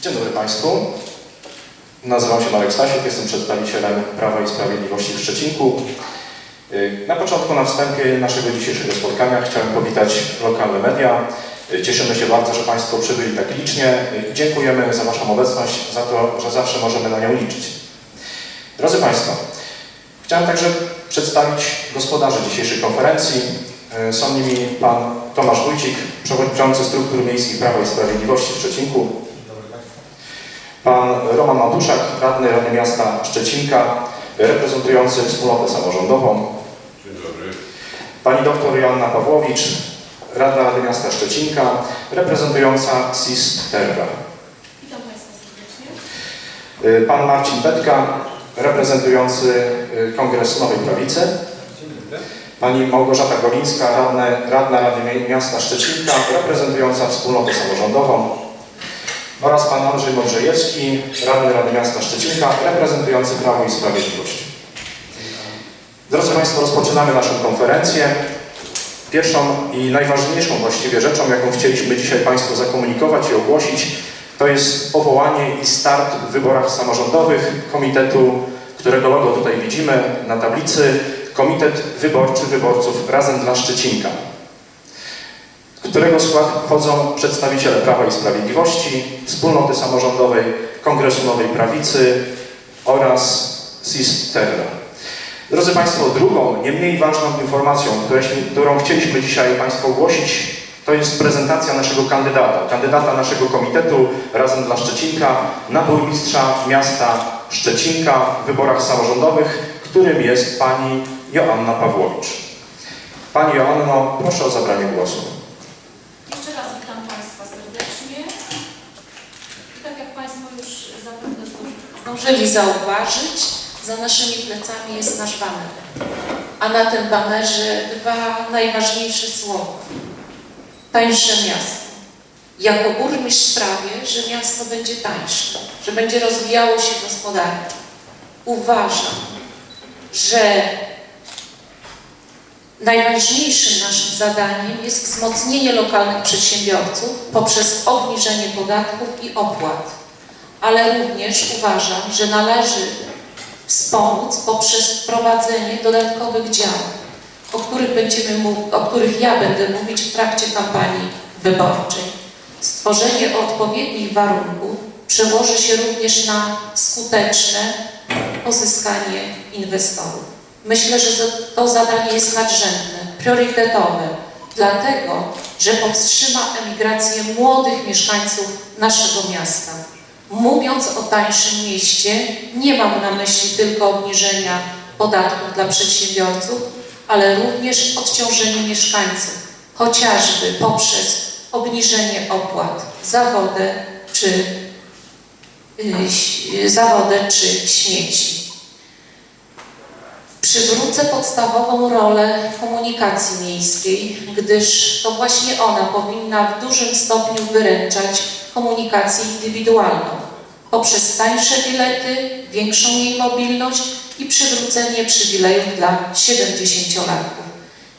Dzień dobry Państwu. Nazywam się Marek Stasiuk, jestem przedstawicielem Prawa i Sprawiedliwości w Szczecinku. Y, Na początku, na wstępie naszego dzisiejszego spotkania chciałem powitać lokalne media. Y, Cieszymy się bardzo, że Państwo przybyli tak licznie i dziękujemy za Waszą obecność, za to, że zawsze możemy na nią liczyć. Drodzy Państwo, chciałem także przedstawić gospodarzy dzisiejszej konferencji. Y, Są nimi Pan Tomasz Wójcik, Przewodniczący Struktur Miejskich Prawa i Sprawiedliwości w Szczecinku, Pan Roman Matuszak, radny Rady Miasta Szczecinka, reprezentujący wspólnotę samorządową. Dzień dobry. Pani doktor Joanna Pawłowicz, radna Rady Miasta Szczecinka, reprezentująca SIS Terra. Witam Państwa serdecznie. Y, Pan Marcin Betka, reprezentujący y, Kongres Nowej Prawicy. Pani Małgorzata Golińska, radna, radna Rady Mi- Miasta Szczecinka, reprezentująca wspólnotę samorządową. Oraz pan Andrzej Modrzejewski, radny Rady Miasta Szczecinka, reprezentujący Prawo i Sprawiedliwość. Drodzy Państwo, rozpoczynamy naszą konferencję. Pierwszą i najważniejszą właściwie rzeczą, jaką chcieliśmy dzisiaj Państwu zakomunikować i ogłosić, to jest powołanie i start w wyborach samorządowych komitetu, którego logo tutaj widzimy na tablicy, Komitet Wyborczy Wyborców Razem dla Szczecinka, w którego skład wchodzą przedstawiciele Prawa i Sprawiedliwości, Wspólnoty Samorządowej, Kongresu Nowej Prawicy oraz SIS Terra. Drodzy Państwo, drugą, nie mniej ważną informacją, którą chcieliśmy dzisiaj Państwu ogłosić, to jest prezentacja naszego kandydata, kandydata naszego komitetu Razem dla Szczecinka na burmistrza miasta Szczecinka w wyborach samorządowych, którym jest pani Joanna Pawłowicz. Pani Joanno, proszę o zabranie głosu. Jeszcze raz witam Państwa serdecznie. I tak jak Państwo już zapewne zdąży- zdążyli zauważyć, za naszymi plecami jest nasz baner. A na tym banerze dwa najważniejsze słowa. Tańsze miasto. Jako burmistrz sprawię, że miasto będzie tańsze, że będzie rozwijało się gospodarczo. Uważam, że Najważniejszym naszym zadaniem jest wzmocnienie lokalnych przedsiębiorców poprzez obniżenie podatków i opłat, ale również uważam, że należy wspomóc poprzez wprowadzenie dodatkowych działań, o których, będziemy o których ja będę mówić w trakcie kampanii wyborczej. Stworzenie odpowiednich warunków przełoży się również na skuteczne pozyskanie inwestorów. Myślę, że to zadanie jest nadrzędne, priorytetowe, dlatego, że powstrzyma emigrację młodych mieszkańców naszego miasta. Mówiąc o tańszym mieście, nie mam na myśli tylko obniżenia podatków dla przedsiębiorców, ale również odciążenie mieszkańców, chociażby poprzez obniżenie opłat za wodę czy, y, za wodę czy śmieci. Przywrócę podstawową rolę komunikacji miejskiej, gdyż to właśnie ona powinna w dużym stopniu wyręczać komunikację indywidualną poprzez tańsze bilety, większą jej mobilność i przywrócenie przywilejów dla 70-latków.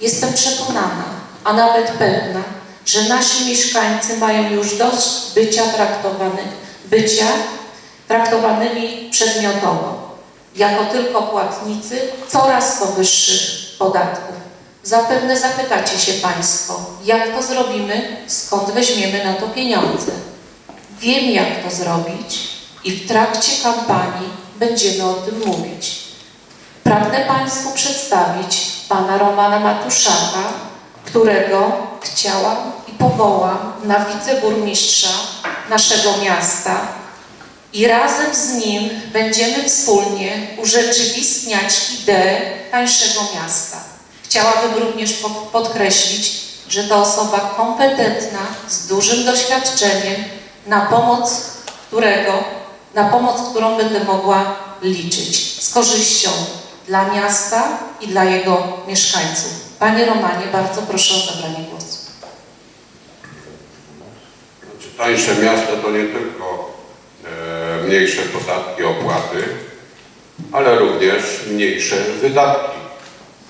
Jestem przekonana, a nawet pewna, że nasi mieszkańcy mają już dość bycia, traktowany, bycia traktowanymi przedmiotowo jako tylko płatnicy coraz to wyższych podatków. Zapewne zapytacie się Państwo, jak to zrobimy, skąd weźmiemy na to pieniądze. Wiem, jak to zrobić i w trakcie kampanii będziemy o tym mówić. Pragnę Państwu przedstawić pana Romana Matuszaka, którego chciałam i powołam na wiceburmistrza naszego miasta i razem z nim będziemy wspólnie urzeczywistniać ideę tańszego miasta. Chciałabym również po- podkreślić, że to osoba kompetentna, z dużym doświadczeniem, na pomoc którego, na pomoc, którą będę mogła liczyć z korzyścią dla miasta i dla jego mieszkańców. Panie Romanie, bardzo proszę o zabranie głosu. Znaczy, tańsze miasto to nie tylko e, mniejsze podatki, opłaty, ale również mniejsze wydatki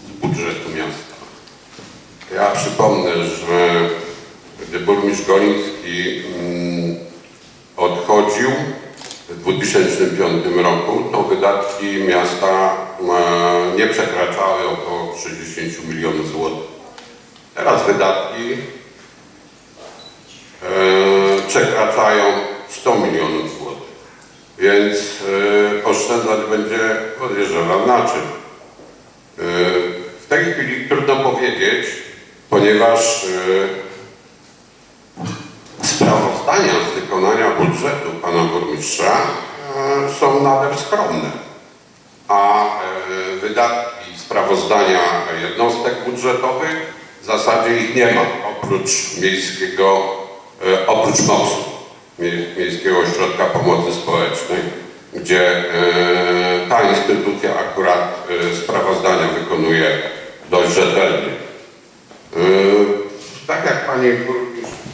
z budżetu miasta. Ja przypomnę, że gdy burmistrz Goliński mm, od odchodził w 2005 roku, to wydatki miasta e, nie przekraczały około 60 milionów złotych. Teraz wydatki e, przekraczają 100 milionów złotych. Więc e, oszczędzać będzie, podejrzewam, na czym. W tej chwili trudno powiedzieć, ponieważ e, sprawozdania z wykonania budżetu pana burmistrza e, są nader skromne, a e, wydatki sprawozdania jednostek budżetowych w zasadzie ich nie ma, oprócz miejskiego, e, oprócz MOPS-u, Mie- Miejskiego Ośrodka Pomocy Społecznej, gdzie ta instytucja akurat sprawozdania wykonuje dość rzetelnie. Tak jak pani,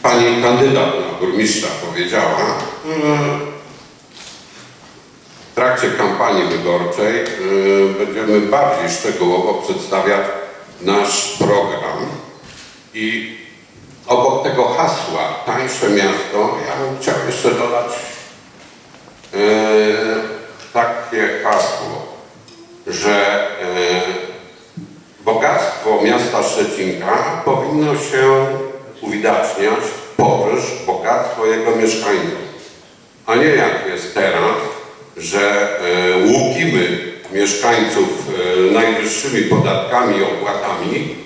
pani kandydat na burmistrza powiedziała, w trakcie kampanii wyborczej e, będziemy bardziej szczegółowo przedstawiać nasz program i obok tego hasła tańsze miasto, ja bym chciał jeszcze dodać e, takie hasło, że e, bogactwo miasta Szczecinka powinno się uwidaczniać poprzez bogactwo jego mieszkańców, a nie jak jest teraz, że e, łupimy mieszkańców e, najwyższymi podatkami i opłatami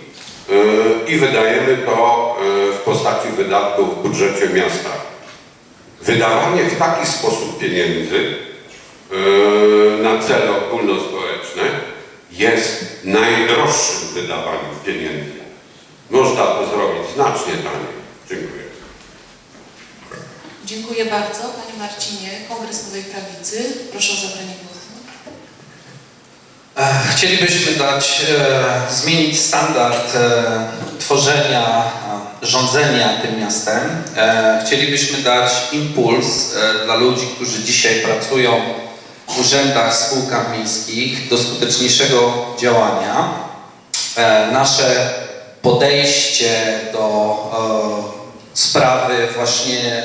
e, i wydajemy to e, w postaci wydatków w budżecie miasta. Wydawanie w taki sposób pieniędzy e, na cele ogólnospołeczne jest najdroższym wydawaniem pieniędzy. Można znacznie taniej. Dziękuję. Dziękuję bardzo. Panie Marcinie, Kongres Nowej Prawicy. Proszę o zabranie głosu. E, Chcielibyśmy dać, e, zmienić standard e, tworzenia, rządzenia tym miastem. E, chcielibyśmy dać impuls e, dla ludzi, którzy dzisiaj pracują w urzędach, spółkach miejskich do skuteczniejszego działania. E, nasze podejście do e, sprawy właśnie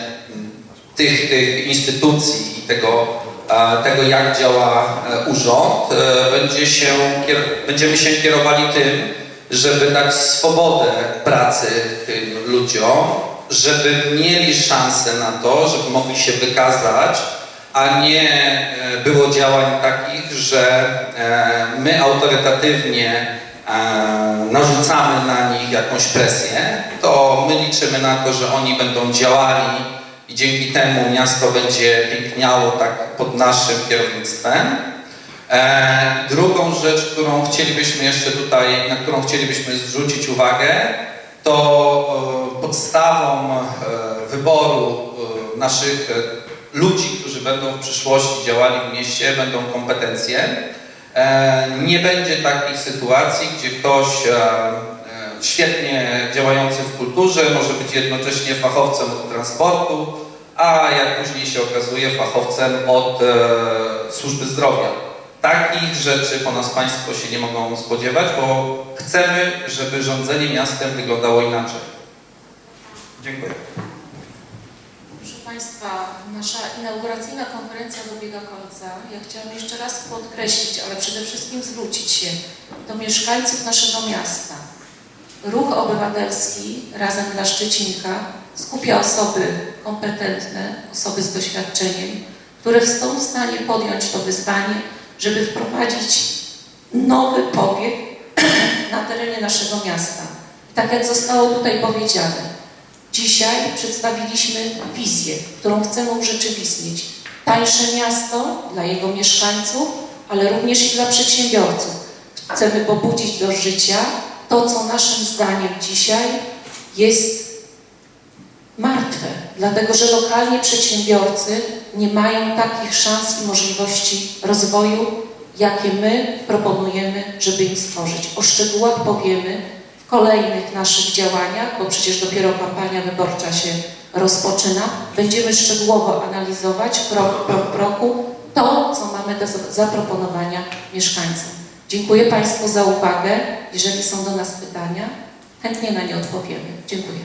tych, tych instytucji i tego, e, tego jak działa e, urząd, będzie się, będziemy się kierowali tym, żeby dać swobodę pracy tym ludziom, żeby mieli szansę na to, żeby mogli się wykazać, a nie było działań takich, że my autorytatywnie narzucamy na nich jakąś presję, to my liczymy na to, że oni będą działali i dzięki temu miasto będzie piękniało tak pod naszym kierownictwem. E, drugą rzecz, którą chcielibyśmy jeszcze tutaj, na którą chcielibyśmy zwrócić uwagę, to e, podstawą e, wyboru e, naszych e, ludzi, którzy będą w przyszłości działali w mieście, będą kompetencje. E, Nie będzie takich sytuacji, gdzie ktoś e, e, świetnie działający w kulturze może być jednocześnie fachowcem od transportu, a jak później się okazuje fachowcem od służby zdrowia. Takich rzeczy po nas Państwo się nie mogą spodziewać, bo chcemy, żeby rządzenie miastem wyglądało inaczej. Dziękuję. Państwa, nasza inauguracyjna konferencja dobiega końca. Ja chciałam jeszcze raz podkreślić, ale przede wszystkim zwrócić się do mieszkańców naszego miasta. Ruch obywatelski Razem dla Szczecinka skupia osoby kompetentne, osoby z doświadczeniem, które są w stanie podjąć to wyzwanie, żeby wprowadzić nowy pobieg na terenie naszego miasta. Tak jak zostało tutaj powiedziane, Dzisiaj przedstawiliśmy wizję, którą chcemy urzeczywistnić. Tańsze miasto dla jego mieszkańców, ale również i dla przedsiębiorców. Chcemy pobudzić do życia to, co naszym zdaniem dzisiaj jest martwe, dlatego że lokalnie przedsiębiorcy nie mają takich szans i możliwości rozwoju, jakie my proponujemy, żeby im stworzyć. O szczegółach powiemy kolejnych naszych działaniach, bo przecież dopiero kampania wyborcza się rozpoczyna. Będziemy szczegółowo analizować krok po kroku to, co mamy do za- zaproponowania mieszkańcom. Dziękuję Państwu za uwagę. Jeżeli są do nas pytania, chętnie na nie odpowiemy. Dziękuję.